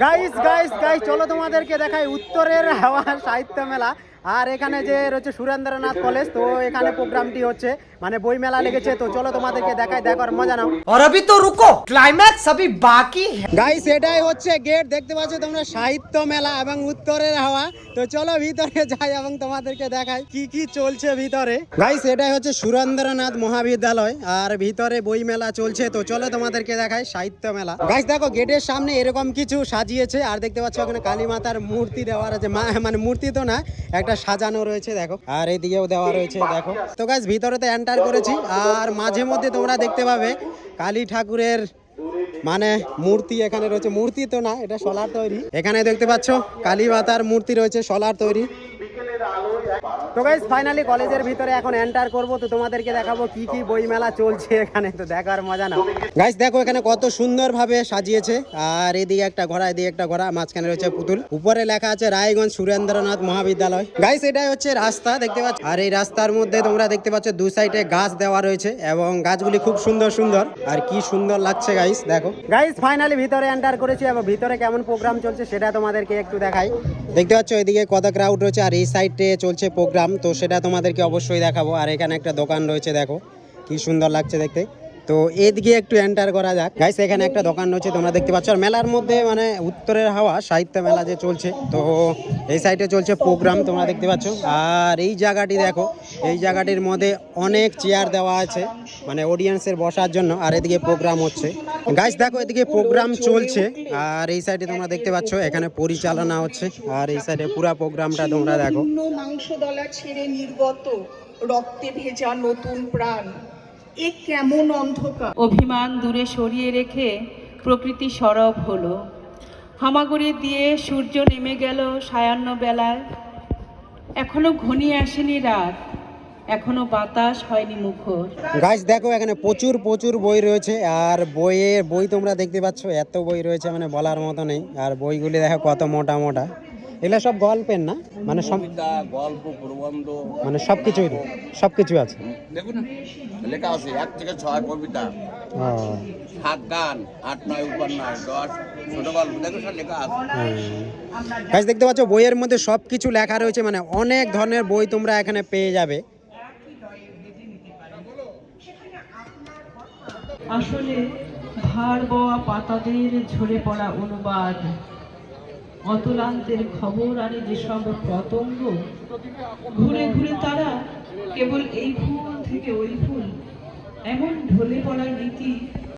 Guys guys guys চলো তোমাদেরকে দেখাই উত্তরের হাওয়া সাহিত্য মেলা। আর এখানে যে রয়েছে সুরেন্দ্রনাথ কলেজ তো এখানে প্রোগ্রামটি হচ্ছে মানে বই মেলা লেগেছে তো চলো তোমাদেরকে দেখাই দেখার মজা নাও और अभी तो रुको क्लाइमैक्स अभी बाकी है গাইস এটাই হচ্ছে গেট দেখতে পাচ্ছ তোমরা সাহিত্য মেলা এবং উত্তরের হাওয়া তো চলো ভিতরে যাই এবং তোমাদেরকে দেখাই কি কি চলছে ভিতরে গাইস এটাই হচ্ছে সুরেন্দ্রনাথ মহাবিদ্যালয় আর ভিতরে বই মেলা চলছে তো চলো তোমাদেরকে দেখাই সাহিত্য মেলা গাইস দেখো গেটের সামনে এরকম কিছু সাজিয়েছে আর দেখতে পাচ্ছ ওখানে কালী মাতার মূর্তি দেওয়া আছে মা- মানে মূর্তি তো না একটা সাজানো রয়েছে, দেখো। আর এদিকেও দেওয়া রয়েছে, দেখো। তো গাছ ভিতরে তো এন্টার করেছি, আর মাঝে মধ্যে তোমরা দেখতে পাবে কালী ঠাকুরের মানে মূর্তি এখানে রয়েছে। মূর্তি তো না, এটা সোলার তৈরি। এখানে দেখতে পাচ্ছ, কালী মাতার মূর্তি রয়েছে সোলার তৈরি। তো গাইস ফাইনালি কলেজের ভিতরে এখন এন্টার করব তো তোমাদেরকে দেখাবো কি কি বই মেলা চলছে এখানে তো দেখার মজা না গাইস দেখো এখানে কত সুন্দরভাবে সাজিয়েছে আর এদিকে একটা ঘোড়া এদিকে একটা ঘোড়া মাঝখানে রয়েছে পুতুল। উপরে লেখা আছে রায়গঞ্জ সুরেন্দ্রনাথ মহাবিদ্যালয়। গাইস এটাই হচ্ছে রাস্তা দেখতে পাচ্ছ? আর এই রাস্তার মধ্যে তোমরা দেখতে পাচ্ছ দু সাইডে গাছ দেওয়া রয়েছে এবং গাছগুলি খুব সুন্দর সুন্দর। আর কি সুন্দর লাগছে গাইস দেখো। গাইস ফাইনালি ভিতরে এন্টার করেছি এবং ভিতরে কেমন প্রোগ্রাম চলছে সেটা তোমাদেরকে একটু দেখাই। দেখতে পাচ্ছ এদিকে কত ক্রাউড রয়েছে আর এই সাইডে চলছে প্রোগ্রাম তো সেটা তোমাদেরকে অবশ্যই দেখাবো। আর এখানে একটা দোকান রয়েছে, দেখো। কি সুন্দর লাগছে দেখতে। তো এদিকে একটু এন্টার করা যাক। গাইস এখানে একটা দোকান রয়েছে, তোমরা দেখতে পাচ্ছ। আর মেলার মধ্যে মানে উত্তরের হাওয়া, সাহিত্য মেলা যে চলছে, তো এই সাইডে চলছে প্রোগ্রাম তোমরা দেখতে পাচ্ছ। আর এই জায়গাটি দেখো, এই জায়গাটির মধ্যে অনেক চেয়ার দেওয়া আছে মানে অডিয়েন্সের বসার জন্য। আর এদিকে প্রোগ্রাম হচ্ছে। গাইস দেখো, এদিকে প্রোগ্রাম চলছে। আর এই সাইডে তোমরা দেখতে পাচ্ছ, এখানে পরিচালনা হচ্ছে। আর এই সাইডে পুরা প্রোগ্রামটা তোমরা দেখো। শূন্য মাংসদলা ছেড়ে নির্গত, রক্তে ভেজা নতুন প্রাণ। এ কেমন অন্ধকার? অভিমান দূরে সরিয়ে রেখে প্রকৃতি সরব হলো। হামাগুড়ি দিয়ে সূর্য নেমে গেল সায়ান্ন বেলায়। এখনও ঘনিয়ে আসেনি রাত এখনও বাতাস হয়নি মুখর। গাছ দেখো এখানে প্রচুর প্রচুর বই রয়েছে আর বইয়ের বই তোমরা দেখতে পাচ্ছ এত বই রয়েছে মানে বলার মতো নেই আর বইগুলি দেখো কত মোটা মোটা। এগুলো সব গল্পের না? মানে সব কবিতা গল্প প্রবন্ধ। মানে সব কিছুই সব আছে। দেখুন লেখা আছে এক থেকে ছয় কবিতা। সাত গান আট নয় উপন্যাস দশ ছোট গল্প। দেখুন সব লেখা আছে। গাছ দেখতে পাচ্ছ বইয়ের মধ্যে সব কিছু লেখা রয়েছে মানে অনেক ধরনের বই তোমরা এখানে পেয়ে যাবে। আসলে ভার বওয়া পাতাদের ঝরে পড়া অনুবাদ। অতলান্তের খবর আনে যেসব পতঙ্গ। ঘুরে ঘুরে তারা কেবল এই ফুল থেকে ওই ফুল এমন ঢলে পড়ার নীতি